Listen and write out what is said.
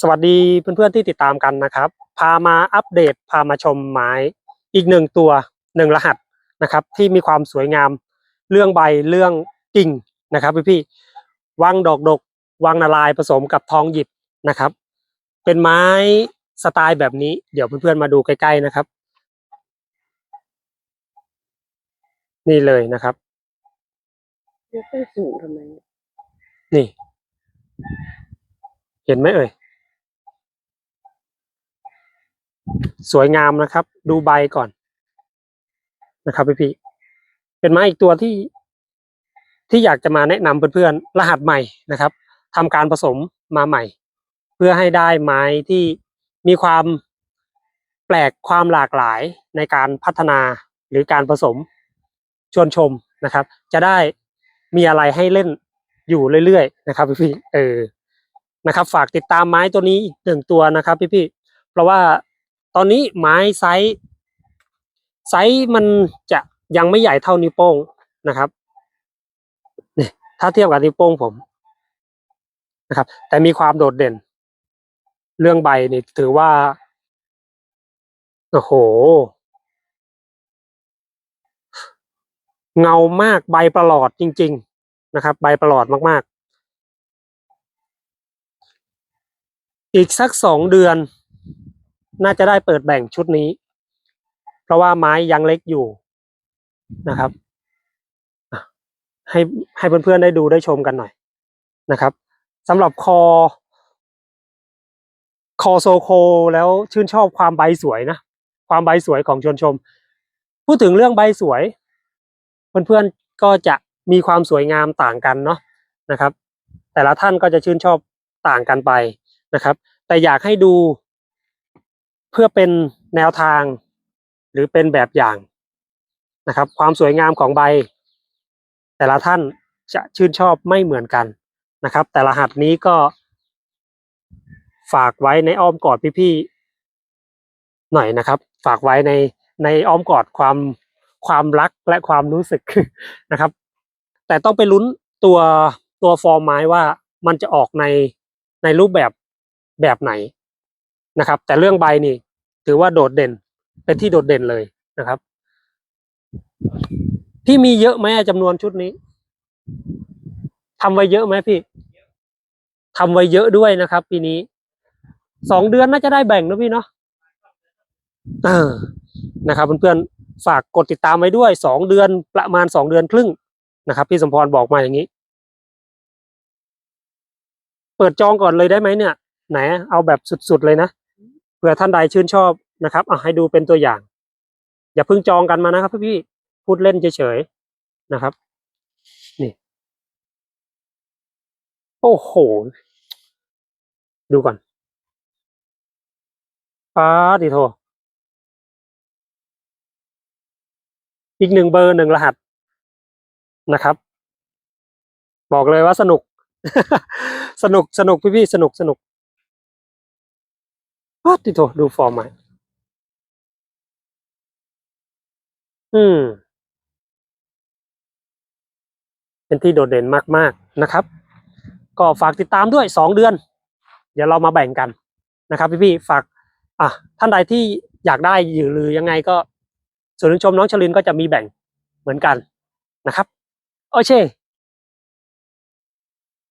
สวัสดีเพื่อนๆที่ติดตามกันนะครับ พามาอัปเดตพามาชมไม้อีกหนึ่งตัวหนึ่งรหัสนะครับ ที่มีความสวยงามเรื่องใบเรื่องกิ่งนะครับพี่ๆวังดอกดกวังนาลายผสมกับทองหยิบนะครับ เป็นไม้สไตล์แบบนี้เดี๋ยวเพื่อนๆมาดูใกล้ๆนะครับ นี่เลยนะครับยกขึ้นสูงทำไมนี่ เห็นไหมเอ่ย สวยงามนะครับ ดูใบก่อนนะครับพี่พี่เป็นไม้อีกตัวที่ที่อยากจะมาแนะนำเพื่อนๆรหัสใหม่นะครับทำการผสมมาใหม่ เพื่อให้ได้ไม้ที่มีความแปลกความหลากหลายในการพัฒนาหรือการผสมชวนชมนะครับ จะได้มีอะไรให้เล่นอยู่เรื่อยๆนะครับพี่พี่เออนะครับ ฝากติดตามไม้ตัวนี้อีกหนึ่งตัวนะครับ พี่พี่เพราะว่า ตอนนี้ไม้ไซส์ไซส์มันจะยังไม่ใหญ่เท่านิ้วโป้งนะครับนี่ถ้าเทียบกับนิ้วโป้งผมนะครับ แต่มีความโดดเด่น เรื่องใบนี่ถือว่าโอ้โห เงามากใบประหลอดจริง ๆ นะครับ ใบประหลอดมาก ๆ อีกสักสองเดือน น่าจะได้เปิดแบ่งชุดนี้ เพราะว่าไม้ยังเล็กอยู่นะครับให้ให้เพื่อนๆได้ดูได้ชมกันหน่อยนะครับสำหรับคอ คอโซโคแล้วชื่นชอบความใบสวยนะ ความใบสวยของชนชม พูดถึงเรื่องใบสวย เพื่อนๆก็จะมีความสวยงามต่างกันเนาะนะครับ แต่ละท่านก็จะชื่นชอบต่างกันไปนะครับ แต่อยากให้ดู พื่อเป็นแนวทาง หรือเป็นแบบอย่างนะครับ ความสวยงามของใบ แต่ละท่านจะชื่นชอบไม่เหมือนกันนะครับ แต่รหัสนี้ก็ฝากไว้ในอ้อมกอดพี่ๆหน่อยนะครับ ฝากไว้ในในอ้อมกอดความความรักและความรู้สึกนะครับ แต่ต้องไปลุ้นตัวตัวฟอร์มไม้ว่ามันจะออกในในรูปแบบแบบไหนนะครับ แต่เรื่องใบนี่ ถือว่าโดดเด่น เป็นที่โดดเด่นเลยนะครับ พี่มีเยอะไหมอะจำนวนชุดนี้ทำไว้เยอะไหมพี่ทำไว้เยอะด้วยนะครับ ปีนี้สองเดือนน่าจะได้แบ่งนะพี่เนาะเออนะครับเพื่อนๆฝากกดติดตามไว้ด้วยสองเดือนประมาณสองเดือนครึ่งนะครับ พี่สมพรบอกมาอย่างนี้ เปิดจองก่อนเลยได้ไหมเนี่ย ไหน เอาแบบสุดๆเลยนะ เผื่อท่านใดชื่นชอบนะครับอะให้ดูเป็นตัวอย่าง อย่าเพิ่งจองกันมานะครับพี่พูดเล่นเฉยๆนะครับ นี่ โอ้โห ดูก่อนป้าดิโทอีกหนึ่งเบอร์หนึ่งรหัสนะครับ บอกเลยว่าสนุก สนุกสนุกพี่พี่สนุกสนุก ป้าดิโทดูฟอร์มใหม่อืม เป็นที่โดดเด่นมากๆนะครับ ก็ฝากติดตามด้วยสองเดือน เดี๋ยวเรามาแบ่งกันนะครับ พี่ๆฝาก อะท่านใดที่อยากได้อยู่หรือยังไงก็ส่วนชมน้องชลินก็จะมีแบ่งเหมือนกันนะครับ โอเค